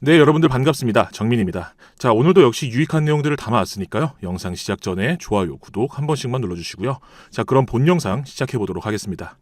네, 여러분들 반갑습니다. 정민입니다. 자, 오늘도 역시 유익한 내용들을 담아왔으니까요. 영상 시작 전에 좋아요, 구독 한 번씩만 눌러주시고요. 자, 그럼 본 영상 시작해 보도록 하겠습니다.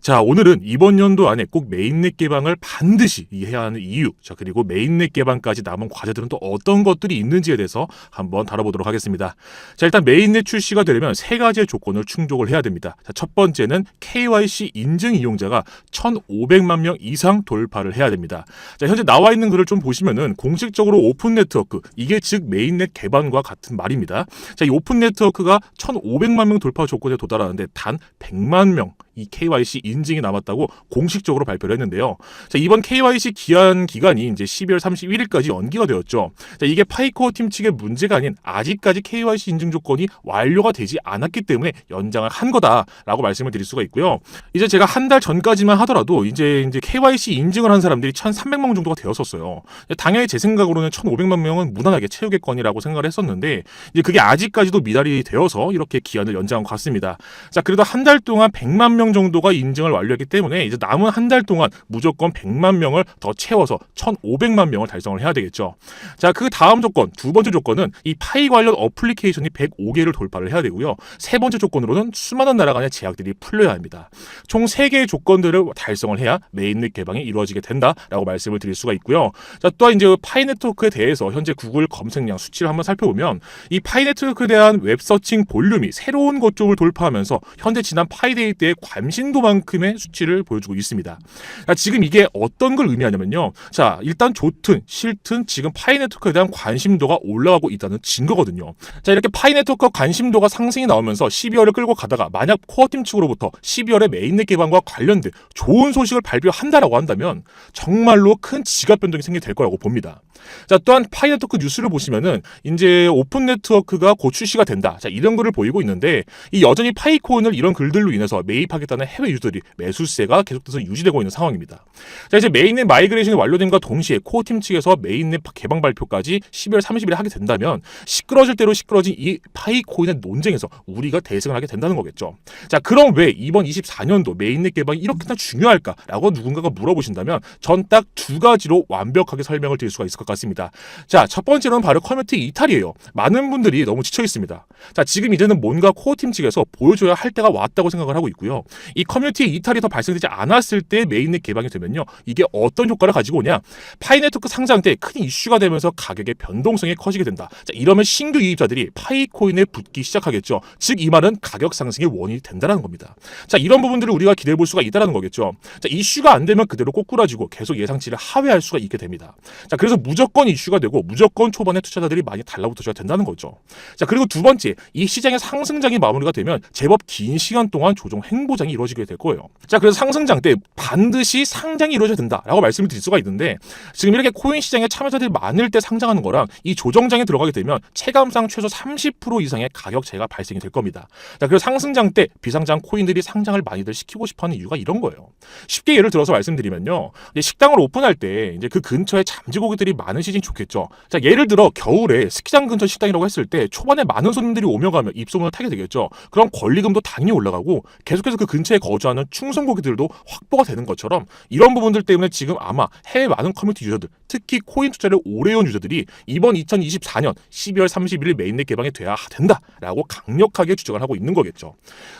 자, 오늘은 이번 연도 안에 꼭 메인넷 개방을 반드시 해야 하는 이유, 자, 그리고 메인넷 개방까지 남은 과제들은 또 어떤 것들이 있는지에 대해서 한번 다뤄보도록 하겠습니다. 자, 일단 메인넷 출시가 되려면 세 가지의 조건을 충족을 해야 됩니다. 자, 첫 번째는 KYC 인증 이용자가 1,500만 명 이상 돌파를 해야 됩니다. 자, 현재 나와 있는 글을 좀 보시면 은 공식적으로 오픈 네트워크, 이게 즉 메인넷 개방과 같은 말입니다. 자, 이 오픈 네트워크가 1,500만 명 돌파 조건에 도달하는데 단 100만 명 이 KYC 인증이 남았다고 공식적으로 발표를 했는데요. 자, 이번 KYC 기한 기간이 이제 12월 31일까지 연기가 되었죠. 자, 이게 파이코어 팀 측의 문제가 아닌 아직까지 KYC 인증 조건이 완료가 되지 않았기 때문에 연장을 한 거다라고 말씀을 드릴 수가 있고요. 이제 제가 한 달 전까지만 하더라도 이제 이제 KYC 인증을 한 사람들이 1,300명 정도가 되었었어요. 당연히 제 생각으로는 1,500만 명은 무난하게 채우겠거니라고 생각을 했었는데 이제 그게 아직까지도 미달이 되어서 이렇게 기한을 연장한 것 같습니다. 자, 그래도 한 달 동안 100만 명 정도가 인증을 완료했기 때문에 이제 남은 한 달 동안 무조건 100만 명을 더 채워서 1,500만 명을 달성을 해야 되겠죠. 자, 그 다음 조건, 두 번째 조건은 이 파이 관련 어플리케이션이 105개를 돌파를 해야 되고요. 세 번째 조건으로는 수많은 나라 간의 제약들이 풀려야 합니다. 총 3개의 조건들을 달성을 해야 메인넷 개방이 이루어지게 된다라고 말씀을 드릴 수가 있고요. 자, 또한 이제 파이 네트워크에 대해서 현재 구글 검색량 수치를 한번 살펴보면 이 파이 네트워크에 대한 웹 서칭 볼륨이 새로운 고점을 돌파하면서 현재 지난 파이데이 때의 관심도만큼의 수치를 보여주고 있습니다. 자, 지금 이게 어떤 걸 의미하냐면요. 자, 일단 좋든 싫든 지금 파이 네트워크에 대한 관심도가 올라가고 있다는 증거거든요. 자, 이렇게 파이 네트워크 관심도가 상승이 나오면서 12월을 끌고 가다가 만약 코어팀 측으로부터 12월에 메인넷 개방과 관련된 좋은 소식을 발표한다라고 한다면 정말로 큰 지갑 변동이 될 거라고 봅니다. 자, 또한 파이 네트워크 뉴스를 보시면은 이제 오픈 네트워크가 곧 출시가 된다. 자, 이런 글을 보이고 있는데 이 여전히 파이코인을 이런 글들로 인해서 매입하겠다는 해외 유저들이 매수세가 계속돼서 유지되고 있는 상황입니다. 자, 이제 메인넷 마이그레이션이 완료된과 동시에 코어팀 측에서 메인넷 개방 발표까지 12월 30일에 하게 된다면 시끄러질 대로 시끄러진 이 파이코인의 논쟁에서 우리가 대승을 하게 된다는 거겠죠. 자, 그럼 왜 이번 24년도 메인넷 개방이 이렇게나 중요할까라고 누군가가 물어보신다면 전 딱 두 가지로 완벽하게 설명을 드릴 수가 있을 것 같습니다. 자, 첫 번째는 바로 커뮤니티 이탈이에요. 많은 분들이 너무 지쳐 있습니다. 자, 지금 이제는 뭔가 코어팀 측에서 보여줘야 할 때가 왔다고 생각을 하고 있고요. 이 커뮤니티 이탈이 더 발생되지 않았을 때 메인넷 개방이 되면요. 이게 어떤 효과를 가지고 오냐? 파이 네트워크 상장 때 큰 이슈가 되면서 가격의 변동성이 커지게 된다. 자, 이러면 신규 유입자들이 파이 코인에 붙기 시작하겠죠. 즉 이 말은 가격 상승의 원인이 된다는 겁니다. 자, 이런 부분들을 우리가 기대해 볼 수가 있다는 거겠죠. 자, 이슈가 안 되면 그대로 꼬꾸라지고 계속 예상치를 하회할 수가 있게 됩니다. 자, 그래서 무조 건 이슈가 되고 무조건 초반에 투자자들이 많이 달라붙어줘야 된다는 거죠. 자, 그리고 두 번째, 이 시장의 상승장이 마무리가 되면 제법 긴 시간 동안 조정 행보장이 이루어지게 될 거예요. 자, 그래서 상승장 때 반드시 상장이 이루어져야 된다라고 말씀을 드릴 수가 있는데 지금 이렇게 코인 시장에 참여자들이 많을 때 상장하는 거랑 이 조정장에 들어가게 되면 체감상 최소 30% 이상의 가격 차이가 발생이 될 겁니다. 자, 그래서 상승장 때 비상장 코인들이 상장을 많이들 시키고 싶어하는 이유가 이런 거예요. 쉽게 예를 들어서 말씀드리면요, 식당을 오픈할 때 이제 그 근처에 잠지고기들이 많 으시진 좋겠죠. 자, 예를 들어 겨울에 스키장 근처 식당이라고 했을 때 초반에 많은 손님들이 오며 가며 입소문을 타게 되겠죠. 그럼 권리금도 당연히 올라가고 계속해서 그 근처에 거주하는 충성고기들도 확보가 되는 것처럼 이런 부분들 때문에 지금 아마 해외 많은 커뮤니티 유저들, 특히 코인 투자를 오래 해온 유저들이 이번 2024년 12월 31일 메인넷 개방이 돼야 된다라고 강력하게 주장을 하고 있는 거겠죠.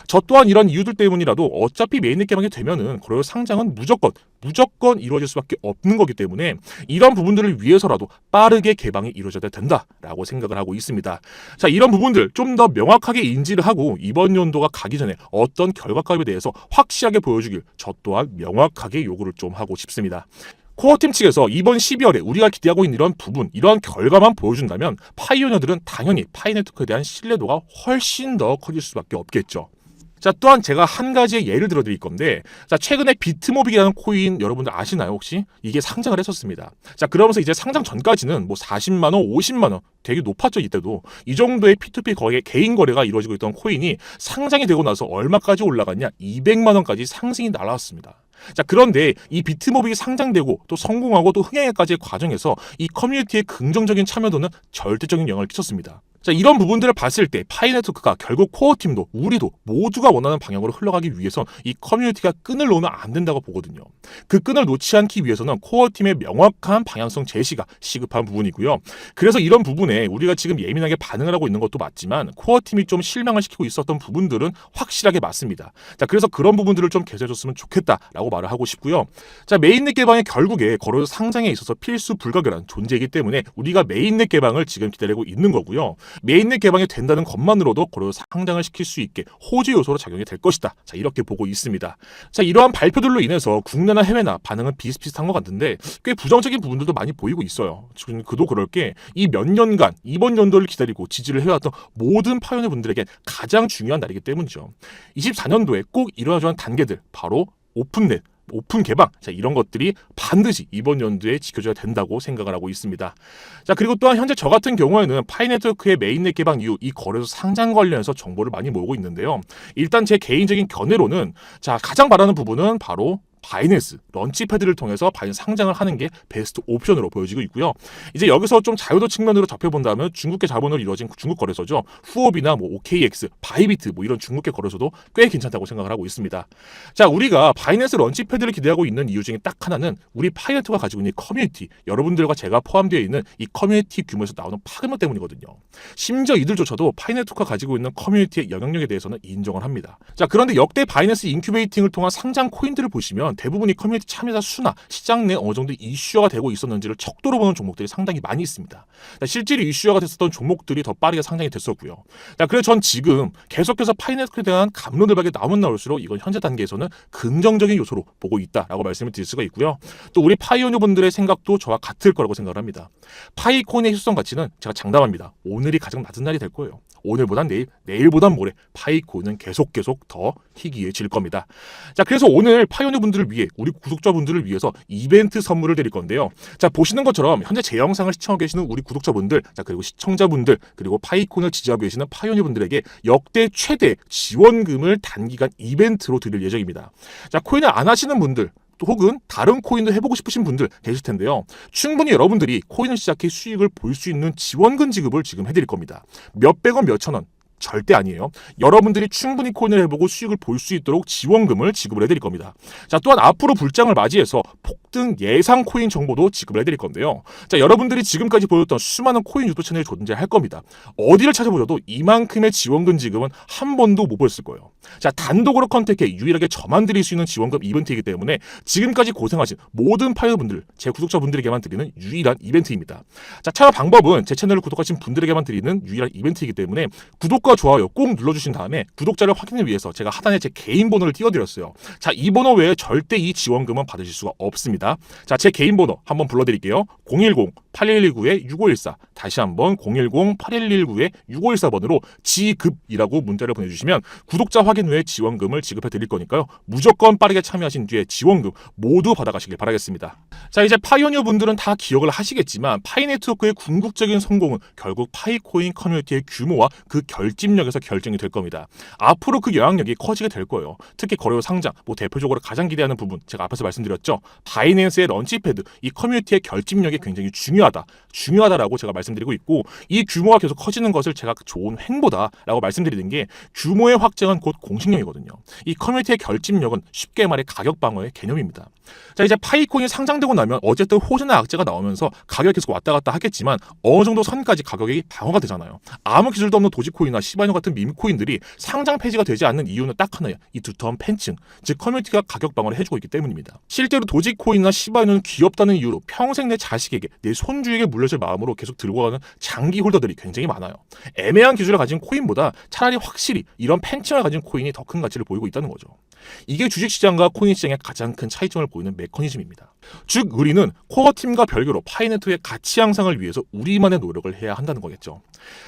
저 또한 이런 이유들 때문이라도 어차피 메인넷 개방이 되면은 그리고 상장은 무조건 무조건 이루어질 수밖에 없는 거기 때문에 이런 부분들을 위해서라도 빠르게 개방이 이루어져야 된다라고 생각을 하고 있습니다. 자, 이런 부분들 좀 더 명확하게 인지를 하고 이번 연도가 가기 전에 어떤 결과값에 대해서 확실하게 보여주길 저 또한 명확하게 요구를 좀 하고 싶습니다. 코어팀 측에서 이번 12월에 우리가 기대하고 있는 이런 부분, 이러한 결과만 보여준다면 파이오니어들은 당연히 파이네트워크에 대한 신뢰도가 훨씬 더 커질 수밖에 없겠죠. 자, 또한 제가 한 가지의 예를 들어 드릴 건데, 자, 최근에 비트모빅이라는 코인 여러분들 아시나요, 혹시? 이게 상장을 했었습니다. 자, 그러면서 이제 상장 전까지는 뭐 40만원, 50만원 되게 높았죠, 이때도. 이 정도의 P2P 거래, 개인 거래가 이루어지고 있던 코인이 상장이 되고 나서 얼마까지 올라갔냐? 200만원까지 상승이 날아왔습니다. 자, 그런데 이 비트모빅이 상장되고 또 성공하고 또 흥행까지의 과정에서 이 커뮤니티의 긍정적인 참여도는 절대적인 영향을 끼쳤습니다. 자, 이런 부분들을 봤을 때 파이네트워크가 결국 코어 팀도 우리도 모두가 원하는 방향으로 흘러가기 위해선 이 커뮤니티가 끈을 놓으면 안 된다고 보거든요. 그 끈을 놓지 않기 위해서는 코어 팀의 명확한 방향성 제시가 시급한 부분이고요. 그래서 이런 부분에 우리가 지금 예민하게 반응을 하고 있는 것도 맞지만 코어 팀이 좀 실망을 시키고 있었던 부분들은 확실하게 맞습니다. 자, 그래서 그런 부분들을 좀 개선해줬으면 좋겠다라고 말을 하고 싶고요. 자, 메인넷 개방이 결국에 거래소 상장에 있어서 필수 불가결한 존재이기 때문에 우리가 메인넷 개방을 지금 기다리고 있는 거고요. 메인넷 개방이 된다는 것만으로도 거래소 상장을 시킬 수 있게 호재 요소로 작용이 될 것이다. 자, 이렇게 보고 있습니다. 자, 이러한 발표들로 인해서 국내나 해외나 반응은 비슷비슷한 것 같은데 꽤 부정적인 부분들도 많이 보이고 있어요. 지금 그도 그럴 게 이 몇 년간 이번 연도를 기다리고 지지를 해왔던 모든 파이오니어 분들에게 가장 중요한 날이기 때문이죠. 24년도에 꼭 하는 단계들 바로 오픈넷 오픈 개방 자 이런 것들이 반드시 이번 연도에 지켜져야 된다고 생각을 하고 있습니다. 자 그리고 또한 현재 저 같은 경우에는 파이네트워크의 메인넷 개방 이후 이 거래소 상장 관련해서 정보를 많이 모으고 있는데요. 일단 제 개인적인 견해로는 자 가장 바라는 부분은 바로 바이낸스 런치패드를 통해서 바이낸스 상장을 하는 게 베스트 옵션으로 보여지고 있고요. 이제 여기서 좀 자유도 측면으로 접해본다면 중국계 자본으로 이루어진 중국 거래소죠. 후업이나 뭐 OKX, 바이비트 뭐 이런 중국계 거래소도 꽤 괜찮다고 생각을 하고 있습니다. 자, 우리가 바이낸스 런치패드를 기대하고 있는 이유 중에 딱 하나는 우리 파이네트가 가지고 있는 커뮤니티, 여러분들과 제가 포함되어 있는 이 커뮤니티 규모에서 나오는 파급력 때문이거든요. 심지어 이들조차도 파이네트가 가지고 있는 커뮤니티의 영향력에 대해서는 인정을 합니다. 자, 그런데 역대 바이낸스 인큐베이팅을 통한 상장 코인들을 보시면 대부분이 커뮤니티 참여자 수나 시장 내 어느 정도 이슈화가 되고 있었는지를 척도로 보는 종목들이 상당히 많이 있습니다. 자, 실제로 이슈화가 됐었던 종목들이 더 빠르게 상장이 됐었고요. 자, 그래서 전 지금 계속해서 파이낸스에 대한 감론을박이 나오면 나올수록 이건 현재 단계에서는 긍정적인 요소로 보고 있다라고 말씀을 드릴 수가 있고요. 또 우리 파이오니어 분들의 생각도 저와 같을 거라고 생각을 합니다. 파이콘의 희소성 가치는 제가 장담합니다. 오늘이 가장 낮은 날이 될 거예요. 오늘보단 내일, 내일보단 모레 파이콘은 계속 계속 더 희귀해질 겁니다. 자, 그래서 오늘 파이오니어 분들 을 위해 우리 구독자분들을 위해서 이벤트 선물을 드릴 건데요. 자, 보시는 것처럼 현재 제 영상을 시청하고 계시는 우리 구독자분들, 자, 그리고 시청자분들, 그리고 파이콘을 지지하고 계시는 파이오니어 분들에게 역대 최대 지원금을 단기간 이벤트로 드릴 예정입니다. 자, 코인을 안 하시는 분들, 또 혹은 다른 코인도 해보고 싶으신 분들 계실 텐데요. 충분히 여러분들이 코인을 시작해 수익을 볼 수 있는 지원금 지급을 지금 해드릴 겁니다. 몇백 원, 몇천 원. 절대 아니에요. 여러분들이 충분히 코인을 해보고 수익을 볼 수 있도록 지원금을 지급을 해드릴 겁니다. 자, 또한 앞으로 불장을 맞이해서 폭등 예상 코인 정보도 지급을 해드릴 건데요. 자, 여러분들이 지금까지 보였던 수많은 코인 유튜브 채널이 존재할 겁니다. 어디를 찾아보셔도 이만큼의 지원금 지급은 한 번도 못 보였을 거예요. 자, 단독으로 컨택해 유일하게 저만 드릴 수 있는 지원금 이벤트이기 때문에 지금까지 고생하신 모든 파이어분들, 제 구독자분들에게만 드리는 유일한 이벤트입니다. 자, 참여 방법은 제 채널을 구독하신 분들에게만 드리는 유일한 이벤트이기 때문에 구독 과 좋아요 꼭 눌러주신 다음에 구독자를 확인을 위해서 제가 하단에 제 개인 번호를 띄워드렸어요. 자, 이 번호 외에 절대 이 지원금은 받으실 수가 없습니다. 자, 제 개인 번호 한번 불러드릴게요. 010-8119-6514 다시 한번 010-8119-6514번으로 지급이라고 문자를 보내주시면 구독자 확인 후에 지원금을 지급해 드릴 거니까요. 무조건 빠르게 참여하신 뒤에 지원금 모두 받아가시길 바라겠습니다. 자, 이제 파이오니어 분들은 다 기억을 하시겠지만 파이 네트워크의 궁극적인 성공은 결국 파이코인 커뮤니티의 규모와 그 결 집력에서 결정이 될 겁니다. 앞으로 그 영향력이 커지게 될 거예요. 특히 거래소 상장, 뭐 대표적으로 가장 기대하는 부분 제가 앞에서 말씀드렸죠. 바이낸스의 런치패드, 이 커뮤니티의 결집력이 굉장히 중요하다. 중요하다라고 제가 말씀드리고 있고 이 규모가 계속 커지는 것을 제가 좋은 횡보다라고 말씀드리는 게 규모의 확장은 곧 공식력이거든요. 이 커뮤니티의 결집력은 쉽게 말해 가격 방어의 개념입니다. 자 이제 파이콘이 상장되고 나면 어쨌든 호재나 악재가 나오면서 가격이 계속 왔다 갔다 하겠지만 어느 정도 선까지 가격이 방어가 되잖아요. 아무 기술도 없는 도지코인이나 시바이노 같은 밈코인들이 상장 폐지가 되지 않는 이유는 딱 하나예요. 이 두터운 팬층, 즉 커뮤니티가 가격 방어를 해주고 있기 때문입니다. 실제로 도지코인이나 시바이노는 귀엽다는 이유로 평생 내 자식에게 내 손주에게 물려줄 마음으로 계속 들고 가는 장기 홀더들이 굉장히 많아요. 애매한 기술을 가진 코인보다 차라리 확실히 이런 팬층을 가진 코인이 더 큰 가치를 보이고 있다는 거죠. 이게 주식시장과 코인 시장의 가장 큰 차이점을 보이는 메커니즘입니다. 즉 우리는 코어 팀과 별개로 파이네트의 가치 향상을 위해서 우리만의 노력을 해야 한다는 거겠죠.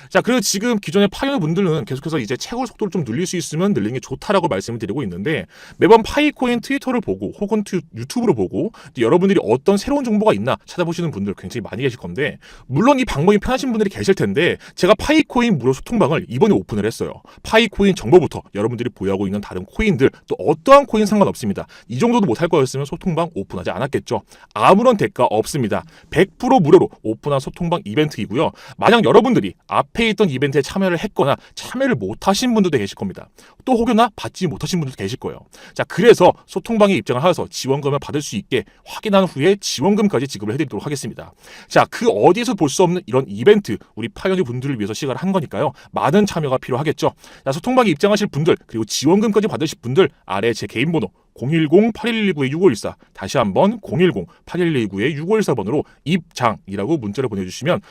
자, 그리고 지금 기존의 파이어 분들은 계속해서 이제 채굴 속도를 좀 늘릴 수 있으면 늘리는 게 좋다라고 말씀을 드리고 있는데 매번 파이코인 트위터를 보고 혹은 튜, 유튜브로 보고 여러분들이 어떤 새로운 정보가 있나 찾아보시는 분들 굉장히 많이 계실 건데 물론 이 방법이 편하신 분들이 계실 텐데 제가 파이코인 무료 소통방을 이번에 오픈을 했어요. 파이코인 정보부터 여러분들이 보유하고 있는 다른 코인들 또 어떠한 코인 상관없습니다. 이 정도도 못할 거였으면 소통방 오픈하지 않았겠죠. 아무런 대가 없습니다. 100% 무료로 오픈한 소통방 이벤트이고요. 만약 여러분들이 앞에 있던 이벤트에 참여를 했거나 참여를 못하신 분들도 계실 겁니다. 또 혹여나 받지 못하신 분들도 계실 거예요. 자, 그래서 소통방에 입장을 하여서 지원금을 받을 수 있게 확인한 후에 지원금까지 지급을 해드리도록 하겠습니다. 자, 그 어디에서 볼 수 없는 이런 이벤트 우리 파이어니 분들을 위해서 시작을 한 거니까요. 많은 참여가 필요하겠죠. 자, 소통방에 입장하실 분들 그리고 지원금까지 받으실 분들 아래 제 개인 번호 010-8119-6514 다시 한번 010-8119-6514번으로 입장이라고 문자를 보내주시면